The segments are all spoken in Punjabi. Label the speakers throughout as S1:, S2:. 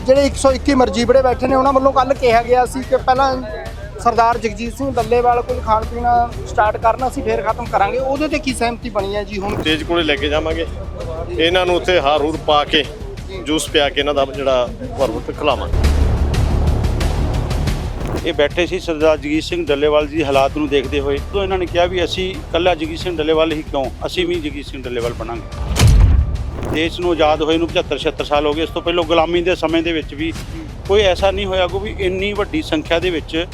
S1: ਜਿਹੜੇ 121 ਮਰਜੀਬੜੇ ਬੈਠੇ ਨੇ ਉਹਨਾਂ ਵੱਲੋਂ ਕੱਲ ਕਿਹਾ ਗਿਆ ਸੀ ਕਿ ਪਹਿਲਾਂ ਸਰਦਾਰ ਜਗਜੀਤ ਸਿੰਘ ਦੱਲੇਵਾਲ ਕੋਈ ਖਾਣ ਪੀਣਾ ਸਟਾਰਟ ਕਰਨਾ ਸੀ ਫਿਰ ਖਤਮ ਕਰਾਂਗੇ। ਉਹਦੇ ਤੇ ਕੀ ਸਹਿਮਤੀ ਬਣੀ ਹੈ ਜੀ ਹੁਣ?
S2: ਤੇਜ ਕੋਲੇ ਲੈ ਕੇ ਜਾਵਾਂਗੇ। ਇਹਨਾਂ ਨੂੰ ਉੱਥੇ ਹਾਰ ਹੂਰ ਪਾ ਕੇ ਜੂਸ ਪਿਆ ਕੇ ਇਹਨਾਂ ਦਾ ਜਿਹੜਾ ਵਰਬਤ ਖਿਲਾਵਾਂਗੇ।
S3: ਇਹ ਬੈਠੇ ਸੀ ਸਰਦਾਰ ਜਗੀਰ ਸਿੰਘ ਡੱਲੇਵਾਲ ਜੀ ਹਾਲਾਤ ਨੂੰ ਦੇਖਦੇ ਹੋਏ। ਤੋਂ ਇਹਨਾਂ ਨੇ ਕਿਹਾ ਵੀ ਅਸੀਂ ਕੱਲਾ ਜਗੀਰ ਸਿੰਘ ਡੱਲੇਵਾਲ ਹੀ ਕਿਉਂ? ਅਸੀਂ ਵੀ ਜਗੀਰ ਸਿੰਘ ਡੱਲੇਵਾਲ ਬਣਾਂਗੇ। ਦੇਸ਼ ਨੂੰ ਆਜ਼ਾਦ ਹੋਏ ਨੂੰ 75 76 ਸਾਲ ਹੋ ਗਏ, ਇਸ ਤੋਂ ਪਹਿਲਾਂ ਗੁਲਾਮੀ ਦੇ ਸਮੇਂ ਦੇ ਵਿੱਚ ਵੀ ਕੋਈ ਐਸਾ ਨਹੀਂ ਹੋਇਆ ਕੋਈ ਵੀ ਇੰਨੀ ਵੱਡੀ ਸੰਖਿਆ ਦੇ ਵਿੱਚ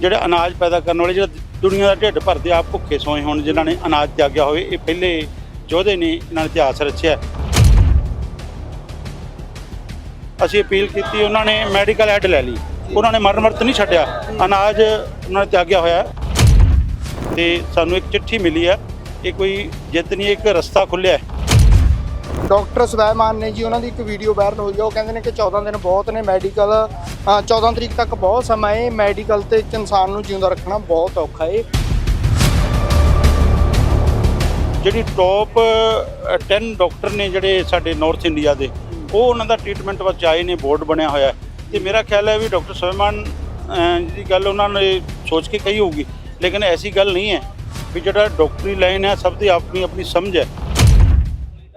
S3: ਜਿਹੜਾ ਅਨਾਜ ਪੈਦਾ ਕਰਨ ਵਾਲੇ, ਜਿਹੜਾ ਦੁਨੀਆ ਦਾ ਢਿੱਡ ਭਰਦੇ ਆਪ ਭੁੱਖੇ ਸੋਏ ਹੋਣ, ਜਿਨ੍ਹਾਂ ਨੇ ਅਨਾਜ ਤਿਆਗਿਆ ਹੋਵੇ, ਇਹ ਪਹਿਲੇ ਯੋਧੇ ਨੇ ਇਹਨਾਂ ਨੇ ਇਤਿਹਾਸ ਰਚਿਆ। ਅਸੀਂ ਅਪੀਲ ਕੀਤੀ, ਉਹਨਾਂ ਨੇ ਮੈਡੀਕਲ ਐਡ ਲੈ ਲਈ। ਉਹਨਾਂ ਨੇ ਮਰਨ ਮਰਤ ਨਹੀਂ ਛੱਡਿਆ। ਅਨਾਜ ਉਹਨਾਂ ਨੇ ਤਿਆਗਿਆ ਹੋਇਆ ਹੈ। ਤੇ ਸਾਨੂੰ ਇੱਕ ਚਿੱਠੀ ਮਿਲੀ ਹੈ। ਇਹ ਕੋਈ ਜਿੱਤ ਨਹੀਂ, ਇੱਕ ਰਸਤਾ ਖੁੱਲਿਆ ਹੈ।
S1: ਡਾਕਟਰ ਸਵੈਮਾਨ ਨੇ ਜੀ, ਉਹਨਾਂ ਦੀ ਇੱਕ ਵੀਡੀਓ ਵਾਇਰਲ ਹੋਈ ਹੈ ਉਹ ਕਹਿੰਦੇ ਨੇ ਕਿ 14 ਦਿਨ ਬਹੁਤ ਨੇ ਮੈਡੀਕਲ 14 ਤਰੀਕ ਤੱਕ ਬਹੁਤ ਸਮਾਂ ਹੈ ਮੈਡੀਕਲ ਤੇ ਇੱਕ ਇਨਸਾਨ ਨੂੰ ਜਿਉਂਦਾ ਰੱਖਣਾ ਬਹੁਤ ਔਖਾ ਹੈ
S3: ਜਿਹੜੀ ਟੌਪ 10 ਡਾਕਟਰ ਨੇ ਜਿਹੜੇ ਸਾਡੇ ਨਾਰਥ ਇੰਡੀਆ ਦੇ, ਉਹ ਉਹਨਾਂ ਦਾ ਟ੍ਰੀਟਮੈਂਟ ਵਿੱਚ ਆਏ ਨੇ ਬੋਰਡ ਬਣਿਆ ਹੋਇਆ ਹੈ। ਤੇ ਮੇਰਾ ਖਿਆਲ ਹੈ ਵੀ ਡਾਕਟਰ ਸਲਮਾਨ ਦੀ ਗੱਲ ਉਹਨਾਂ ਨੇ ਸੋਚ ਕੇ ਕਹੀ ਹੋਊਗੀ, ਲੇਕਿਨ ਐਸੀ ਗੱਲ ਨਹੀਂ ਹੈ ਵੀ ਜਿਹੜਾ ਡਾਕਟਰੀ ਲਾਈਨ ਹੈ, ਸਭ ਦੀ ਆਪਣੀ ਆਪਣੀ ਸਮਝ ਹੈ।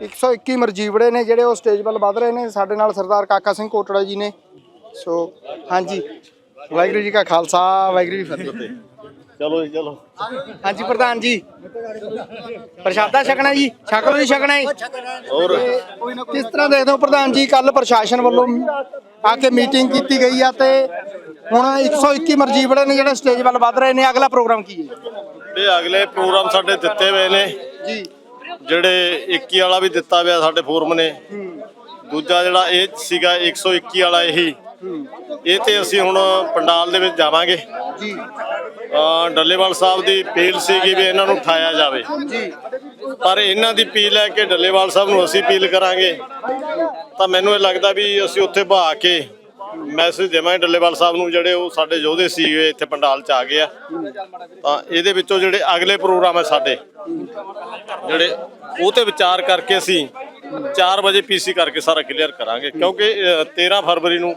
S1: 121 ਮਰਜੀਵੜੇ ਨੇ ਜਿਹੜੇ ਉਹ ਸਟੇਜ ਵੱਲ ਵਧ ਰਹੇ ਨੇ। ਸਾਡੇ ਨਾਲ ਸਰਦਾਰ ਕਾਕਾ ਸਿੰਘ ਕੋਟੜਾ ਜੀ ਨੇ। ਸੋ ਹਾਂਜੀ। ਵਾਹਿਗੁਰੂ ਜੀ ਕਾ ਖਾਲਸਾ ਵਾਹਿਗੁਰੂ ਜੀ ਫਤਿਹ।
S2: ਚਲੋ ਜੀ ਚਲੋ।
S1: ਹਾਂਜੀ ਪ੍ਰਧਾਨ ਜੀ। ਪ੍ਰਸ਼ਾਦਾ ਛਕਣਾ ਜੀ? ਛਕ ਲਓ ਜੀ ਛਕਣਾ ਹੈ
S2: ਹੋਰ।
S1: ਕਿਸ ਤਰ੍ਹਾਂ ਦੇਖਦੇ ਹੋ ਪ੍ਰਧਾਨ ਜੀ? ਕੱਲ ਪ੍ਰਸ਼ਾਸਨ ਵੱਲੋਂ ਆ ਕੇ ਮੀਟਿੰਗ ਕੀਤੀ ਗਈ ਆ ਤੇ ਹੁਣ 121 ਮਰਜੀਵੜੇ ਨੇ ਜਿਹੜੇ ਸਟੇਜ ਵੱਲ ਵਧ ਰਹੇ ਨੇ। ਅਗਲਾ ਪ੍ਰੋਗਰਾਮ ਕੀ ਹੈ?
S2: ਇਹ ਅਗਲੇ ਪ੍ਰੋਗਰਾਮ ਸਾਡੇ ਦਿੱਤੇ ਹੋਏ ਨੇ।
S1: ਜੀ।
S2: ਜਿਹੜੇ 21 ਵਾਲਾ ਵੀ ਦਿੱਤਾ ਹੋਇਆ ਸਾਡੇ ਫੋਰਮ ਨੇ। ਦੂਜਾ ਜਿਹੜਾ ਇਹ ਸੀਗਾ 121 ਵਾਲਾ ਇਹੀ। ਇਹ ਤੇ ਅਸੀਂ ਹੁਣ ਪੰਡਾਲ ਦੇ ਵਿੱਚ ਜਾਵਾਂਗੇ।
S1: ਜੀ।
S2: ਡੱਲੇਵਾਲ ਸਾਹਿਬ ਦੀ ਅਪੀਲ ਸੀਗੀ ਵੀ ਇਹਨਾਂ ਨੂੰ ਉਠਾਇਆ ਜਾਵੇ।
S1: ਜੀ।
S2: ਪਰ ਇਹਨਾਂ ਦੀ ਅਪੀਲ ਹੈ ਕਿ ਡੱਲੇਵਾਲ ਸਾਹਿਬ ਨੂੰ ਅਸੀਂ ਅਪੀਲ ਕਰਾਂਗੇ। ਤਾਂ ਮੈਨੂੰ ਇਹ ਲੱਗਦਾ ਵੀ ਅਸੀਂ ਉੱਥੇ ਬਹਾ ਕੇ ਮੈਸੇਜ ਦੇਵਾਂ ਡੱਲੇਵਾਲ ਸਾਹਿਬ ਨੂੰ ਜਿਹੜੇ ਉਹ ਸਾਡੇ ਯੋਧੇ ਸੀ ਇੱਥੇ ਪੰਡਾਲ ਚ ਆ ਗਏ ਆ। ਤਾਂ ਇਹਦੇ ਵਿੱਚੋਂ ਜਿਹੜੇ ਅਗਲੇ ਪ੍ਰੋਗਰਾਮ ਹੈ ਸਾਡੇ ਜਿਹੜੇ ਉਹ ਤੇ ਵਿਚਾਰ ਕਰਕੇ ਅਸੀਂ 4 ਵਜੇ ਪੀਸੀ ਕਰਕੇ ਸਾਰਾ ਕਲੀਅਰ ਕਰਾਂਗੇ ਕਿਉਂਕਿ ਅਹ, 13 ਫਰਵਰੀ ਨੂੰ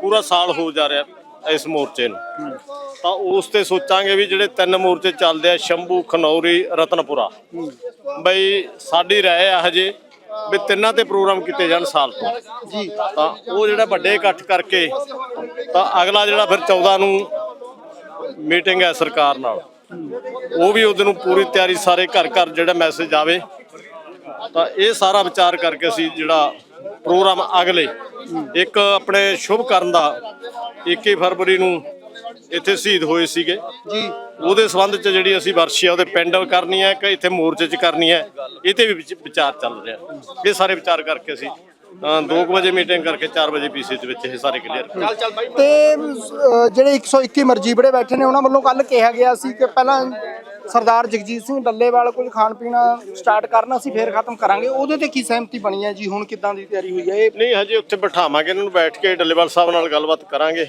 S2: ਪੂਰਾ ਸਾਲ ਹੋ ਜਾ ਰਿਹਾ ਇਸ ਮੋਰਚੇ ਨੂੰ। ਤਾਂ ਉਸ ਤੇ ਸੋਚਾਂਗੇ ਵੀ ਜਿਹੜੇ ਤਿੰਨ ਮੋਰਚੇ ਚੱਲਦੇ ਆ ਸ਼ੰਭੂ ਖਨੌਰੀ ਰਤਨਪੁਰਾ। ਬਈ ਸਾਡੀ ਰਾਏ ਆ ਹਜੇ ਵੀ ਤਿੰਨਾਂ ਤੇ ਪ੍ਰੋਗਰਾਮ ਕੀਤੇ ਜਾਣ ਸਾਲ ਤੋਂ।
S1: ਜੀ।
S2: ਤਾਂ ਉਹ ਜਿਹੜਾ ਵੱਡੇ ਇਕੱਠ ਕਰਕੇ ਤਾਂ ਅਗਲਾ ਜਿਹੜਾ ਫਿਰ 14 ਨੂੰ ਮੀਟਿੰਗ ਹੈ ਸਰਕਾਰ ਨਾਲ ਉਹ ਵੀ ਉਹਦੇ ਨੂੰ ਪੂਰੀ ਤਿਆਰੀ ਸਾਰੇ ਘਰ ਘਰ ਜਿਹੜਾ ਮੈਸੇਜ ਆਵੇ। ਤਾਂ ਇਹ ਸਾਰਾ ਵਿਚਾਰ ਕਰਕੇ ਅਸੀਂ ਜਿਹੜਾ ਪ੍ਰੋਗਰਾਮ ਅਗਲੇ ਇੱਕ ਆਪਣੇ ਸ਼ੁਭ ਕਰਨ ਦਾ 21 ਫਰਵਰੀ ਨੂੰ ਇੱਥੇ ਸ਼ਹੀਦ ਹੋਏ ਸੀਗੇ।
S1: ਜੀ।
S2: ਉਹਦੇ ਸੰਬੰਧ ਚ ਜਿਹੜੀ ਅਸੀਂ ਵਰਸ਼ੀ ਆ ਉਹਦੇ ਪਿੰਡ ਕਰਨੀ ਹੈ ਕਿ ਇੱਥੇ ਮੋਰਚੇ ਚ ਕਰਨੀ ਹੈ। ਇਹ ਤੇ ਵੀ ਵਿਚ- ਵਿਚਾਰ ਚੱਲ ਰਿਹਾ। ਇਹ ਸਾਰੇ ਵਿਚਾਰ ਕਰਕੇ ਅਸੀਂ 2 ਵਜੇ ਮੀਟਿੰਗ ਕਰਕੇ 4 ਵਜੇ ਪੀਸੀ ਦੇ ਵਿੱਚ ਇਹ ਸਾਰੇ ਕਲੀਅਰ
S1: ਤੇ ਅ, ਜਿਹੜੇ 121 ਮਰਜੀਬੜੇ ਬੈਠੇ ਨੇ ਉਹਨਾਂ ਵੱਲੋਂ ਕੱਲ ਕਿਹਾ ਗਿਆ ਸੀ ਕਿ ਪਹਿਲਾਂ ਸਰਦਾਰ ਜਗਜੀਤ ਸਿੰਘ ਡੱਲੇਵਾਲ ਕੋਈ ਖਾਣ ਪੀਣਾ ਸਟਾਰਟ ਕਰਨਾ ਸੀ ਫਿਰ ਖਤਮ ਕਰਾਂਗੇ। ਉਹਦੇ ਤੇ ਕੀ ਸਹਿਮਤੀ ਬਣੀ ਹੈ ਜੀ? ਹੁਣ ਕਿੱਦਾਂ ਦੀ ਤਿਆਰੀ ਹੋਈ ਹੈ? ਇਹ
S2: ਨਹੀਂ ਹਜੇ ਉੱਥੇ ਬਿਠਾਵਾਂਗੇ ਇਹਨਾਂ ਨੂੰ ਬੈਠ ਕੇ ਡੱਲੇਵਾਲ ਸਾਹਿਬ ਨਾਲ ਗੱਲਬਾਤ ਕਰਾਂਗੇ।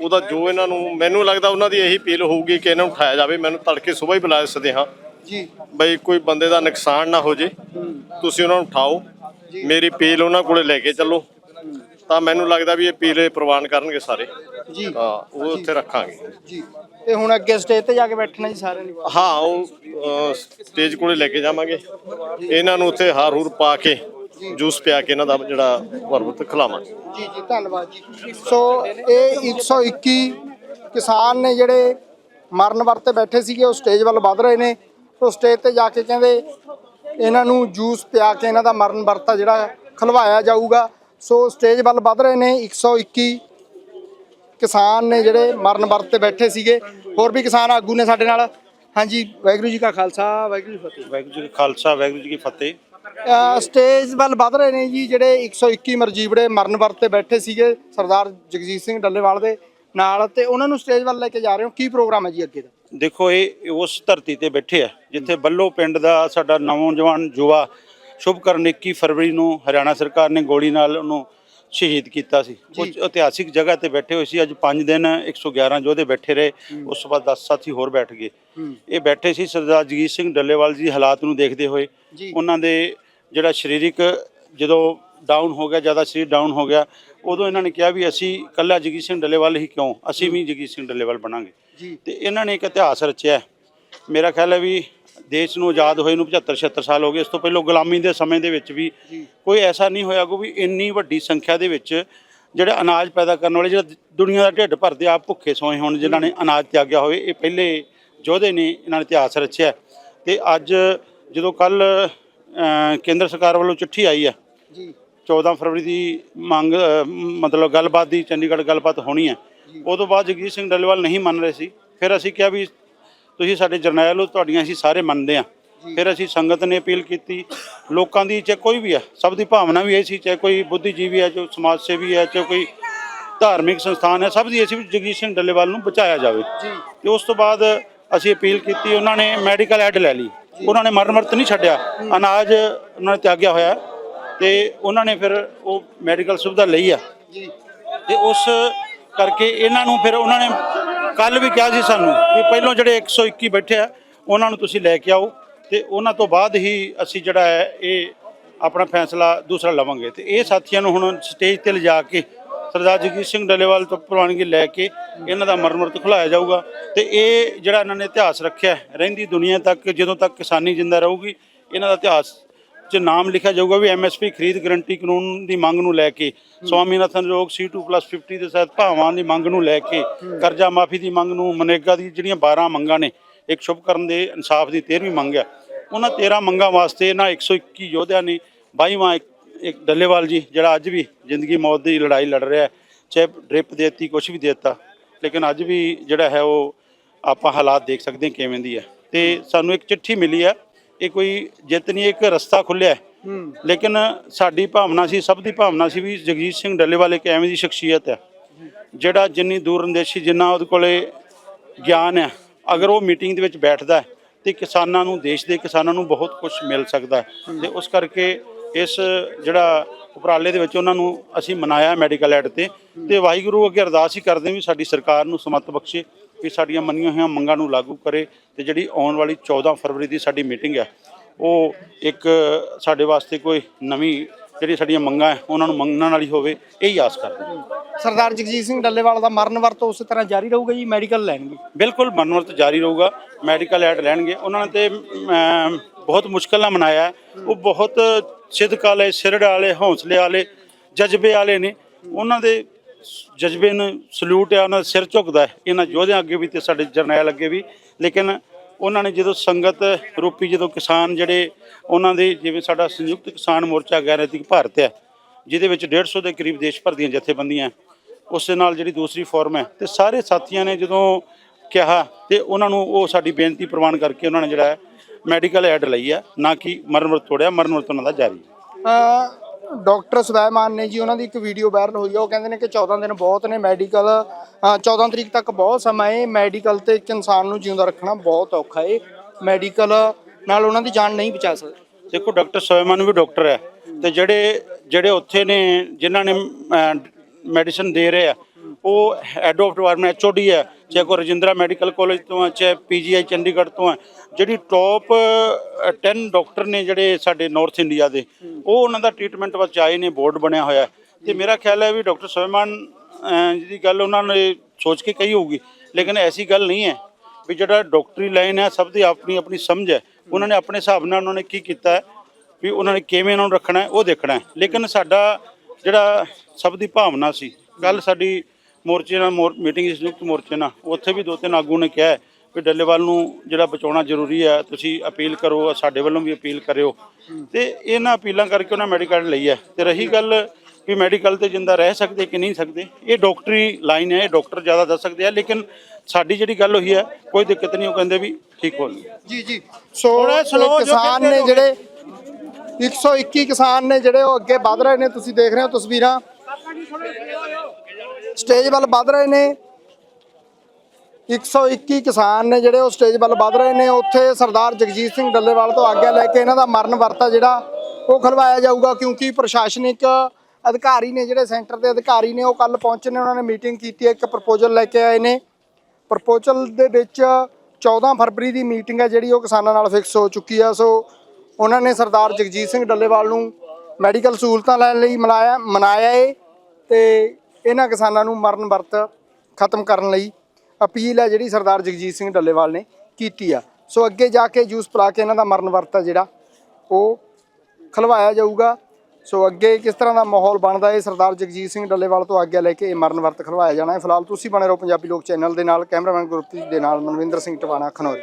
S2: ਉਹਦਾ ਜੋ ਇਹਨਾਂ ਨੂੰ ਮੈਨੂੰ ਲੱਗਦਾ ਉਹਨਾਂ ਦੀ ਇਹੀ ਅਪੀਲ ਹੋਊਗੀ ਕਿ ਇਹਨਾਂ ਨੂੰ ਉਠਾਇਆ ਜਾਵੇ। ਮੈਨੂੰ ਤੜਕੇ ਸਵੇਰ ਹੀ ਬੁਲਾਇਆ ਸਦੇ ਹਾਂ।
S1: ਜੀ।
S2: ਬਈ ਕੋਈ ਬੰਦੇ ਦਾ ਨੁਕਸਾਨ ਨਾ ਹੋ ਜੇ। ਤੁਸੀਂ ਉਹਨਾਂ ਨੂੰ ਉਠਾਓ। ਮੇਰੀ ਅਪੀਲ ਉਹਨਾਂ ਕੋਲੇ ਲੈ ਕੇ ਚੱਲੋ। ਤਾਂ ਮੈਨੂੰ ਲੱਗਦਾ ਵੀ ਇਹ ਅਪੀਲ ਪ੍ਰਵਾਨ ਕਰਨਗੇ ਸਾਰੇ।
S1: ਜੀ।
S2: ਹਾਂ ਉਹ ਉੱਥੇ ਰੱਖਾਂਗੇ।
S1: ਜੀ। ਤੇ ਹੁਣ ਅੱਗੇ ਸਟੇਜ ਤੇ ਜਾ ਕੇ ਬੈਠਣਾ ਜੀ ਸਾਰਿਆਂ ਨੇ।
S2: ਹਾਂ ਉਹ ਸਟੇਜ ਕੋਲੇ ਲੈ ਕੇ ਜਾਵਾਂਗੇ। ਇਹਨਾਂ ਨੂੰ ਉੱਥੇ ਹਾਰ ਹੂਰ ਪਾ ਕੇ ਜੂਸ ਪਿਆ ਕੇ ਇਹਨਾਂ ਦਾ ਜਿਹੜਾ ਵਰਬਤ ਖਿਲਾਵਾਂਗੇ।
S1: ਜੀ ਜੀ ਧੰਨਵਾਦ ਜੀ। ਸੋ ਇਹ 121 ਕਿਸਾਨ ਨੇ ਜਿਹੜੇ ਮਰਨ ਵਰਤੇ ਬੈਠੇ ਸੀਗੇ ਉਹ ਸਟੇਜ ਵੱਲ ਵਧ ਰਹੇ ਨੇ। ਉਹ ਸਟੇਜ ਤੇ ਜਾ ਕੇ ਕਹਿੰਦੇ ਇਹਨਾਂ ਨੂੰ ਜੂਸ ਪਿਆ ਕੇ ਇਹਨਾਂ ਦਾ ਮਰਨ ਵਰਤਾ ਜਿਹੜਾ ਖਲਵਾਇਆ ਜਾਊਗਾ। ਸੋ ਸਟੇਜ ਵੱਲ ਵਧ ਰਹੇ ਨੇ। 121 ਕਿਸਾਨ ਨੇ ਜਿਹੜੇ ਮਰਨ ਵਰਤ ਬੈਠੇ ਸੀਗੇ। ਹੋਰ ਵੀ ਕਿਸਾਨ ਆਗੂ ਨੇ ਸਾਡੇ ਨਾਲ? ਹਾਂਜੀ ਵਾਹਿਗੁਰੂ ਜੀ ਕਾ ਖਾਲਸਾ ਵਾਹਿਗੁਰੂ ਜੀ ਕੀ ਫਤਿਹ।
S3: ਵਾਹਿਗੁਰੂ ਜੀ ਕਾ ਖਾਲਸਾ ਵਾਹਿਗੁਰੂ ਜੀ ਕੀ ਫਤਿਹ।
S1: ਅਹ ਸਟੇਜ ਵੱਲ ਵਧ ਰਹੇ ਨੇ ਜੀ ਜਿਹੜੇ 121 ਮਰਜੀਵੜੇ ਮਰਨ ਵਰਤ ਤੇ ਬੈਠੇ ਸੀਗੇ ਸਰਦਾਰ ਜਗਜੀਤ ਸਿੰਘ ਡੱਲੇਵਾਲ ਦੇ ਨਾਲ ਤੇ ਉਹਨਾਂ ਨੂੰ ਸਟੇਜ ਵੱਲ ਲੈ ਕੇ ਜਾ ਰਹੇ ਹੋ? ਕੀ ਪ੍ਰੋਗਰਾਮ ਹੈ ਜੀ ਅੱਗੇ ਦਾ?
S3: ਦੇਖੋ ਇਹ ਉਸ ਧਰਤੀ ਤੇ ਬੈਠੇ ਆ ਜਿੱਥੇ ਬੱਲੋ ਪਿੰਡ ਦਾ ਸਾਡਾ ਨੌਜਵਾਨ ਯੁਵਾ ਸ਼ੁਭਕਰਨ 21 ਫਰਵਰੀ ਨੂੰ ਹਰਿਆਣਾ ਸਰਕਾਰ ਨੇ ਗੋਲੀ ਨਾਲ ਉਹਨੂੰ ਸ਼ਹੀਦ ਕੀਤਾ ਸੀ। ਕੁਝ ਇਤਿਹਾਸਿਕ ਜਗ੍ਹਾ ਤੇ ਬੈਠੇ ਹੋਏ ਸੀ। ਅੱਜ 5 ਦਿਨ 111 ਯੋਧੇ ਬੈਠੇ ਰਹੇ। ਉਸ ਤੋਂ ਬਾਅਦ 10 ਸਾਥੀ ਹੋਰ ਬੈਠ ਗਏ। ਇਹ ਬੈਠੇ ਸੀ ਸਰਦਾਰ ਜਗੀਰ ਸਿੰਘ ਡੱਲੇਵਾਲ ਜੀ ਹਾਲਾਤ ਨੂੰ ਦੇਖਦੇ ਹੋਏ। ਉਹਨਾਂ ਦੇ ਜਿਹੜਾ ਸਰੀਰਕ ਜਦੋਂ ਡਾਊਨ ਹੋ ਗਿਆ ਜ਼ਿਆਦਾ ਸਰੀਰ ਡਾਊਨ ਹੋ ਗਿਆ ਉਦੋਂ ਇਹਨਾਂ ਨੇ ਕਿਹਾ ਵੀ ਅਸੀਂ ਕੱਲਾ ਜਗੀਰ ਸਿੰਘ ਡੱਲੇਵਾਲ ਹੀ ਕਿਉਂ? ਅਸੀਂ ਵੀ ਜਗੀਰ ਸਿੰਘ ਡੱਲੇਵਾਲ ਬਣਾਂਗੇ। ਤੇ ਇਹਨਾਂ ਨੇ ਇੱਕ ਇਤਿਹਾਸ ਰਚਿਆ। ਮੇਰਾ ਖਿਆਲ ਹੈ ਵੀ ਦੇਸ਼ ਨੂੰ ਆਜ਼ਾਦ ਹੋਏ ਨੂੰ 75 76 ਸਾਲ ਹੋ ਗਏ ਇਸ ਤੋਂ ਪਹਿਲਾਂ ਗੁਲਾਮੀ ਦੇ ਸਮੇਂ ਦੇ ਵਿੱਚ ਵੀ ਕੋਈ ਐਸਾ ਨਹੀਂ ਹੋਇਆ ਕੋਈ ਵੀ ਇੰਨੀ ਵੱਡੀ ਸੰਖਿਆ ਦੇ ਵਿੱਚ ਜਿਹੜਾ ਅਨਾਜ ਪੈਦਾ ਕਰਨ ਵਾਲੇ ਜਿਹੜਾ ਦੁਨੀਆ ਦਾ ਢਿੱਡ ਭਰਦੇ ਆਪ ਭੁੱਖੇ ਸੋਏ ਹੋਣ ਜਿਨ੍ਹਾਂ ਨੇ ਅਨਾਜ ਤਿਆਗਿਆ ਹੋਵੇ ਇਹ ਪਹਿਲੇ ਯੋਧੇ ਨੇ ਇਹਨਾਂ ਨੇ ਇਤਿਹਾਸ ਰਚਿਆ। ਤੇ ਅੱਜ ਜਦੋਂ ਕੱਲ ਕੇਂਦਰ ਸਰਕਾਰ ਵੱਲੋਂ ਚਿੱਠੀ ਆਈ ਹੈ
S1: ਜੀ।
S3: 14 ਫਰਵਰੀ ਦੀ ਮੰਗ ਮਤਲਬ ਗੱਲਬਾਤ ਦੀ ਚੰਡੀਗੜ੍ਹ ਗੱਲਬਾਤ ਹੋਣੀ ਹੈ ਉਦੋਂ ਬਾਅਦ ਜਗਜੀਤ ਸਿੰਘ ਡੱਲੇਵਾਲ ਨਹੀਂ ਮੰਨ ਰਹੇ ਸੀ। ਫਿਰ ਅਸੀਂ ਕਿਹਾ ਵੀ ਤੁਸੀਂ ਸਾਡੇ ਜਰਨੈਲ ਹੋ ਤੁਹਾਡੀਆਂ ਅਸੀਂ ਸਾਰੇ ਮੰਨਦੇ ਹਾਂ। ਫਿਰ ਅਸੀਂ ਸੰਗਤ ਨੇ ਅਪੀਲ ਕੀਤੀ ਲੋਕਾਂ ਦੀ ਚਾਹੇ ਕੋਈ ਵੀ ਹੈ ਸਭ ਦੀ ਭਾਵਨਾ ਵੀ ਇਹ ਸੀ ਚਾਹੇ ਕੋਈ ਬੁੱਧੀਜੀਵੀ ਹੈ ਜੋ ਸਮਾਜ ਸੇਵੀ ਹੈ ਚਾਹੇ ਕੋਈ ਧਾਰਮਿਕ ਸੰਸਥਾਨ ਹੈ ਸਭ ਦੀ ਅਸੀਂ ਜਗਜੀਤ ਸਿੰਘ ਡੱਲੇਵਾਲ ਨੂੰ ਬਚਾਇਆ ਜਾਵੇ। ਤੇ ਉਸ ਤੋਂ ਬਾਅਦ ਅਸੀਂ ਅਪੀਲ ਕੀਤੀ ਉਹਨਾਂ ਨੇ ਮੈਡੀਕਲ ਐਡ ਲੈ ਲਈ। ਉਹਨਾਂ ਨੇ ਮਰਨ ਵਰਤ ਨਹੀਂ ਛੱਡਿਆ ਅਨਾਜ ਉਹਨਾਂ ਨੇ ਤਿਆਗਿਆ ਹੋਇਆ ਤੇ ਉਹਨਾਂ ਨੇ ਫਿਰ ਉਹ ਮੈਡੀਕਲ ਸੁਵਿਧਾ ਲਈ ਆ। ਤੇ ਉਸ ਕਰਕੇ ਇਹਨਾਂ ਨੂੰ ਫਿਰ ਉਹਨਾਂ ਨੇ ਕੱਲ ਵੀ ਕਿਹਾ ਸੀ ਸਾਨੂੰ ਵੀ ਪਹਿਲਾਂ ਜਿਹੜੇ 121 ਬੈਠੇ ਆ, ਉਹਨਾਂ ਨੂੰ ਤੁਸੀਂ ਲੈ ਕੇ ਆਓ ਤੇ ਉਹਨਾਂ ਤੋਂ ਬਾਅਦ ਹੀ ਅਸੀਂ ਜਿਹੜਾ ਹੈ ਇਹ ਆਪਣਾ ਫੈਸਲਾ ਦੂਸਰਾ ਲਵਾਂਗੇ। ਤੇ ਇਹ ਸਾਥੀਆਂ ਨੂੰ ਹੁਣ ਸਟੇਜ ਤੇ ਲਿਜਾ ਕੇ ਸਰਦਾਰ ਜਗਜੀਤ ਸਿੰਘ ਡੱਲੇਵਾਲ ਤੋਂ ਪ੍ਰਵਾਨਗੀ ਲੈ ਕੇ ਇਹਨਾਂ ਦਾ ਮਰਮਰਤ ਖੁਲਾਇਆ ਜਾਊਗਾ। ਤੇ ਇਹ ਜਿਹੜਾ ਇਹਨਾਂ ਨੇ ਇਤਿਹਾਸ ਰੱਖਿਆ ਰਹਿੰਦੀ ਦੁਨੀਆ ਤੱਕ, ਜਦੋਂ ਤੱਕ ਕਿਸਾਨੀ ਜਿੰਦਾ ਰਹੂਗੀ, ਇਹਨਾਂ ਦਾ ਇਤਿਹਾਸ ਚ ਨਾਮ ਲਿਖਿਆ ਜਾਊਗਾ ਵੀ ਐਮਐਸਪੀ ਖਰੀਦ ਗਰੰਟੀ ਕਾਨੂੰਨ ਦੀ ਮੰਗ ਨੂੰ ਲੈ ਕੇ, ਸਵਾਮੀਨਾਥਨ ਯੋਗ C2+50 ਦੇ ਸਹਿਤ ਭਾਵਾਂ ਦੀ ਮੰਗ ਨੂੰ ਲੈ ਕੇ, ਕਰਜ਼ਾ ਮਾਫੀ ਦੀ ਮੰਗ ਨੂੰ, ਮਨੇਗਾ ਦੀ ਜਿਹੜੀਆਂ 12 ਮੰਗਾਂ ਨੇ, ਇੱਕ ਸ਼ੁਭ ਕਰਨ ਦੇ ਇਨਸਾਫ ਦੀ 13ਵੀਂ ਮੰਗ ਹੈ। ਉਹਨਾਂ 13 ਮੰਗਾਂ ਵਾਸਤੇ ਇਹਨਾਂ 121 ਯੋਧਿਆਂ ਨੇ 22ਵਾਂ ਇੱਕ ਇੱਕ ਡੱਲੇਵਾਲ ਜੀ, ਜਿਹੜਾ ਅੱਜ ਵੀ ਜ਼ਿੰਦਗੀ ਮੌਤ ਦੀ ਲੜਾਈ ਲੜ ਰਿਹਾ ਹੈ, ਚਾਹੇ ਡ੍ਰਿਪ ਦੇਤੀ ਕੁਝ ਵੀ ਦੇਤਾ, ਲੇਕਿਨ ਅੱਜ ਵੀ ਜਿਹੜਾ ਹੈ ਉਹ ਆਪਾਂ ਹਾਲਾਤ ਦੇਖ ਸਕਦੇ ਹਾਂ ਕਿਵੇਂ ਦੀ ਹੈ। ਤੇ ਸਾਨੂੰ ਇੱਕ ਚਿੱਠੀ ਮਿਲੀ ਹੈ ਇਹ ਕੋਈ ਜਿੱਤ ਨਹੀਂ ਇੱਕ ਰਸਤਾ ਖੁੱਲਿਆ ਲੇਕਿਨ ਸਾਡੀ ਭਾਵਨਾ ਸੀ ਸਭ ਦੀ ਭਾਵਨਾ ਸੀ ਵੀ ਜਗਜੀਤ ਸਿੰਘ ਡੱਲੇਵਾਲ ਇੱਕ ਐਵੇਂ ਦੀ ਸ਼ਖਸੀਅਤ ਹੈ। ਜਿਹੜਾ ਜਿੰਨੀ ਦੂਰ ਅੰਦੇਸ਼ੀ ਜਿੰਨਾ ਉਹਦੇ ਕੋਲੇ ਗਿਆਨ ਹੈ ਅਗਰ ਉਹ ਮੀਟਿੰਗ ਦੇ ਵਿੱਚ ਬੈਠਦਾ ਹੈ ਤੇ ਕਿਸਾਨਾਂ ਨੂੰ ਦੇਸ਼ ਦੇ ਕਿਸਾਨਾਂ ਨੂੰ ਬਹੁਤ ਕੁਝ ਮਿਲ ਸਕਦਾ ਹੈ। ਤੇ ਉਸ ਕਰਕੇ ਇਸ ਜਿਹੜਾ ਉਪਰਾਲੇ ਦੇ ਵਿੱਚ ਉਹਨਾਂ ਨੂੰ ਅਸੀਂ ਮਨਾਇਆ ਮੈਡੀਕਲ ਐਡ ਤੇ। ਤੇ ਵਾਹਿਗੁਰੂ ਅੱਗੇ ਅਰਦਾਸ ਹੀ ਕਰਦੇ ਵੀ ਸਾਡੀ ਸਰਕਾਰ ਨੂੰ ਸਮਤ ਬਖਸ਼ੇ। ਕਿ ਸਾਡੀਆਂ ਮੰਨੀਆਂ ਹੋਈਆਂ ਮੰਗਾਂ ਨੂੰ ਲਾਗੂ ਕਰੇ ਤੇ ਜਿਹੜੀ ਆਉਣ ਵਾਲੀ 14 ਫਰਵਰੀ ਦੀ ਸਾਡੀ ਮੀਟਿੰਗ ਹੈ ਉਹ ਇੱਕ ਸਾਡੇ ਵਾਸਤੇ ਕੋਈ ਨਵੀਂ ਜਿਹੜੀ ਸਾਡੀਆਂ ਮੰਗਾਂ ਹੈ ਉਹਨਾਂ ਨੂੰ ਮੰਨਣ ਵਾਲੀ ਹੋਵੇ ਇਹ ਹੀ ਆਸ ਕਰਦੇ ਹਾਂ।
S1: ਸਰਦਾਰ ਜਗਜੀਤ ਸਿੰਘ ਡੱਲੇਵਾਲ ਦਾ ਮਰਨ ਵਰਤ ਉਸੇ ਤਰ੍ਹਾਂ ਜਾਰੀ ਰਹੂਗਾ ਜੀ ਮੈਡੀਕਲ ਲੈਣਗੇ?
S3: ਬਿਲਕੁਲ ਮਨਵਰਤ ਜਾਰੀ ਰਹੂਗਾ ਮੈਡੀਕਲ ਐਡ ਲੈਣਗੇ। ਉਹਨਾਂ ਨੇ ਤੇ ਅਮ, ਬਹੁਤ ਮੁਸ਼ਕਲ ਨਾਲ ਮਨਾਇਆ ਹੈ। ਉਹ ਬਹੁਤ ਸਿੱਧਕ ਵਾਲੇ ਸਿਰੜ ਵਾਲੇ ਹੌਸਲੇ ਵਾਲੇ ਜਜ਼ਬੇ ਵਾਲੇ ਨੇ। ਉਹਨਾਂ ਦੇ ਜਜ਼ਬੇ ਨੂੰ ਸਲੂਟ ਹੈ ਉਹਨਾਂ ਦਾ ਸਿਰ ਝੁਕਦਾ ਹੈ। ਇਹਨਾਂ ਯੋਧਿਆਂ ਅੱਗੇ ਵੀ ਤੇ ਸਾਡੇ ਜਰਨੈਲ ਅੱਗੇ ਵੀ। ਲੇਕਿਨ ਉਹਨਾਂ ਨੇ ਜਦੋਂ ਸੰਗਤ ਰੂਪੀ, ਜਦੋਂ ਕਿਸਾਨ ਜਿਹੜੇ ਉਹਨਾਂ ਦੇ ਜਿਵੇਂ ਸਾਡਾ ਸੰਯੁਕਤ ਕਿਸਾਨ ਮੋਰਚਾ ਗੈਰ ਨੈਤਿਕ ਭਾਰਤ ਹੈ, ਜਿਹਦੇ ਵਿੱਚ 150 ਦੇ ਕਰੀਬ ਦੇਸ਼ ਭਰ ਦੀਆਂ ਜਥੇਬੰਦੀਆਂ ਉਸ ਦੇ ਨਾਲ ਜਿਹੜੀ ਦੂਸਰੀ ਫੋਰਮ ਹੈ ਤੇ ਸਾਰੇ ਸਾਥੀਆਂ ਨੇ ਜਦੋਂ ਕਿਹਾ ਤੇ ਉਹਨਾਂ ਨੂੰ ਉਹ ਸਾਡੀ ਬੇਨਤੀ ਪ੍ਰਵਾਨ ਕਰਕੇ ਉਹਨਾਂ ਨੇ ਜਿਹੜਾ ਮੈਡੀਕਲ ਐਡ ਲਈ ਆ ਨਾ ਕਿ ਮਰਨ ਵਰਤ ਤੋੜਿਆ, ਮਰਨ ਵਰਤ ਉਹਨਾਂ ਦਾ ਜਾਰੀ ਹੈ।
S1: ਡਾਕਟਰ ਸਵੈਮਾਨ ਨੇ ਜੀ, ਉਹਨਾਂ ਦੀ ਇੱਕ ਵੀਡੀਓ ਵਾਇਰਲ ਹੋਈ ਆ। ਉਹ ਕਹਿੰਦੇ ਨੇ ਕਿ 14 ਦਿਨ ਬਹੁਤ ਨੇ ਮੈਡੀਕਲ 14 ਤਰੀਕ ਤੱਕ ਬਹੁਤ ਸਮਾਂ ਹੈ ਮੈਡੀਕਲ ਤੇ ਇੱਕ ਇਨਸਾਨ ਨੂੰ ਜਿਉਂਦਾ ਰੱਖਣਾ ਬਹੁਤ ਔਖਾ ਹੈ ਮੈਡੀਕਲ ਨਾਲ ਉਹਨਾਂ ਦੀ ਜਾਨ ਨਹੀਂ ਬਚਾ ਸਕਦੇ।
S3: ਦੇਖੋ, ਡਾਕਟਰ ਸਵੈਮਾਨ ਵੀ ਡਾਕਟਰ ਹੈ ਤੇ ਜਿਹੜੇ ਜਿਹੜੇ ਉੱਥੇ ਨੇ, ਜਿਨ੍ਹਾਂ ਨੇ ਮੈਡੀਸਨ ਦੇ ਰਹੇ ਆ ਉਹ ਹੈਡ ਆਫ ਡਿਪਾਰਟਮੈਂਟ ਐਚਓਡੀ ਹੈ, ਚਾਹੇ ਕੋ ਰਜਿੰਦਰਾ ਮੈਡੀਕਲ ਕਾਲਜ ਤੋਂ ਹੈ, ਚਾਹੇ ਪੀਜੀਆਈ ਚੰਡੀਗੜ੍ਹ ਤੋਂ ਹੈ, ਜਿਹੜੀ ਟੌਪ 10 ਡਾਕਟਰ ਨੇ ਜਿਹੜੇ ਸਾਡੇ ਨਾਰਥ ਇੰਡੀਆ ਦੇ, ਉਹ ਉਹਨਾਂ ਦਾ ਟ੍ਰੀਟਮੈਂਟ ਵਿੱਚ ਆਏ ਨੇ ਬੋਰਡ ਬਣਿਆ ਹੋਇਆ ਹੈ। ਤੇ ਮੇਰਾ ਖਿਆਲ ਹੈ ਵੀ ਡਾਕਟਰ ਸੋਇਮਨ ਜਿਹਦੀ ਗੱਲ ਉਹਨਾਂ ਨੇ ਸੋਚ ਕੇ ਕਹੀ ਹੋਊਗੀ, ਲੇਕਿਨ ਐਸੀ ਗੱਲ ਨਹੀਂ ਹੈ ਵੀ ਜਿਹੜਾ ਡਾਕਟਰੀ ਲਾਈਨ ਹੈ, ਸਭ ਦੀ ਆਪਣੀ ਆਪਣੀ ਸਮਝ ਹੈ ਉਹਨਾਂ ਨੇ ਆਪਣੇ ਹਿਸਾਬ ਨਾਲ ਉਹਨਾਂ ਨੇ ਕੀ ਕੀਤਾ ਵੀ ਉਹਨਾਂ ਨੇ ਕਿਵੇਂ ਉਹਨਾਂ ਨੂੰ ਰੱਖਣਾ ਉਹ ਦੇਖਣਾ ਲੇਕਿਨ ਸਾਡਾ ਜਿਹੜਾ ਸਭ ਦੀ ਭਾਵਨਾ ਸੀ ਕੱਲ ਸਾਡੀ ਮੋਰਚੇ ਨਾਲ ਮੀਟਿੰਗ ਇਸ ਸੰਯੁਕਤ ਮੋਰਚੇ ਨਾਲ। ਉੱਥੇ ਵੀ ਦੋ ਤਿੰਨ ਆਗੂ ਨੇ ਕਿਹਾ ਵੀ ਡੱਲੇਵਾਲ ਨੂੰ ਜਿਹੜਾ ਬਚਾਉਣਾ ਜ਼ਰੂਰੀ ਹੈ ਤੁਸੀਂ ਅਪੀਲ ਕਰੋ ਸਾਡੇ ਵੱਲੋਂ ਵੀ ਅਪੀਲ ਕਰਿਓ। ਤੇ ਇਹਨਾਂ ਅਪੀਲਾਂ ਕਰਕੇ ਉਹਨਾਂ ਮੈਡੀਕਲ ਲਈ ਹੈ। ਤੇ ਰਹੀ ਗੱਲ ਵੀ ਮੈਡੀਕਲ ਤੇ ਜਿੰਦਾ ਰਹਿ ਸਕਦੇ ਕਿ ਨਹੀਂ ਸਕਦੇ ਇਹ ਡਾਕਟਰੀ ਲਾਈਨ ਹੈ ਇਹ ਡਾਕਟਰ ਜ਼ਿਆਦਾ ਦੱਸ ਸਕਦੇ ਆ ਲੇਕਿਨ ਸਾਡੀ ਜਿਹੜੀ ਗੱਲ ਹੋਈ ਹੈ ਕੋਈ ਦਿੱਕਤ ਨਹੀਂ ਉਹ ਕਹਿੰਦੇ ਵੀ ਠੀਕ ਹੋ
S1: ਜੀ ਜੀ। ਸੋ ਕਿਸਾਨ ਨੇ। ਜਿਹੜੇ 121 ਕਿਸਾਨ ਨੇ ਜਿਹੜੇ ਉਹ ਅੱਗੇ ਵਧ ਰਹੇ ਨੇ ਤੁਸੀਂ ਦੇਖ ਰਹੇ ਹੋ ਤਸਵੀਰਾਂ। ਸਟੇਜ ਵੱਲ ਵੱਧ ਰਹੇ ਨੇ। 121 ਕਿਸਾਨ ਨੇ ਜਿਹੜੇ ਉਹ ਸਟੇਜ ਵੱਲ ਵੱਧ ਰਹੇ ਨੇ। ਉੱਥੇ ਸਰਦਾਰ ਜਗਜੀਤ ਸਿੰਘ ਡੱਲੇਵਾਲ ਤੋਂ ਆਗਿਆ ਲੈ ਕੇ ਇਹਨਾਂ ਦਾ ਮਰਨ ਵਰਤਾ ਜਿਹੜਾ ਉਹ ਖਲਵਾਇਆ ਜਾਊਗਾ ਕਿਉਂਕਿ ਪ੍ਰਸ਼ਾਸਨਿਕ ਅਧਿਕਾਰੀ ਨੇ ਜਿਹੜੇ ਸੈਂਟਰ ਦੇ ਅਧਿਕਾਰੀ ਨੇ ਉਹ ਕੱਲ ਪਹੁੰਚੇ ਨੇ। ਉਹਨਾਂ ਨੇ ਮੀਟਿੰਗ ਕੀਤੀ ਹੈ। ਇੱਕ ਪ੍ਰਪੋਜ਼ਲ ਲੈ ਕੇ ਆਏ ਨੇ। ਪ੍ਰਪੋਜ਼ਲ ਦੇ ਵਿੱਚ 14 ਫਰਵਰੀ ਦੀ ਮੀਟਿੰਗ ਹੈ ਜਿਹੜੀ ਉਹ ਕਿਸਾਨਾਂ ਨਾਲ ਫਿਕਸ ਹੋ ਚੁੱਕੀ ਆ। ਸੋ ਉਹਨਾਂ ਨੇ ਸਰਦਾਰ ਜਗਜੀਤ ਸਿੰਘ ਡੱਲੇਵਾਲ ਨੂੰ ਮੈਡੀਕਲ ਸਹੂਲਤਾਂ ਲੈਣ ਲਈ ਮਨਾਇਆ ਮਨਾਇਆ ਏ ਤੇ ਇਹਨਾਂ ਕਿਸਾਨਾਂ ਨੂੰ ਮਰਨ ਵਰਤ ਖਤਮ ਕਰਨ ਲਈ ਅਪੀਲ ਹੈ ਜਿਹੜੀ ਸਰਦਾਰ ਜਗਜੀਤ ਸਿੰਘ ਡੱਲੇਵਾਲ ਨੇ ਕੀਤੀ ਆ। ਸੋ ਅੱਗੇ ਜਾ ਕੇ ਜੂਸ ਪਿਲਾ ਕੇ ਇਹਨਾਂ ਦਾ ਮਰਨ ਵਰਤ ਆ ਜਿਹੜਾ, ਉਹ ਖਲਵਾਇਆ ਜਾਊਗਾ। ਸੋ ਅੱਗੇ ਕਿਸ ਤਰ੍ਹਾਂ ਦਾ ਮਾਹੌਲ ਬਣਦਾ ਹੈ ਸਰਦਾਰ ਜਗਜੀਤ ਸਿੰਘ ਡੱਲੇਵਾਲ ਤੋਂ ਆਗਿਆ ਲੈ ਕੇ ਇਹ ਮਰਨ ਵਰਤ ਖਲਵਾਇਆ ਜਾਣਾ ਹੈ। ਫਿਲਹਾਲ ਤੁਸੀਂ ਬਣੇ ਰਹੋ ਪੰਜਾਬੀ ਲੋਕ ਚੈਨਲ ਦੇ ਨਾਲ, ਕੈਮਰਾਮੈਨ ਗੁਰਪ੍ਰੀਤ ਦੇ ਨਾਲ ਮਨਵਿੰਦਰ ਸਿੰਘ ਟਵਾਣਾ ਖਨੌਰੀ।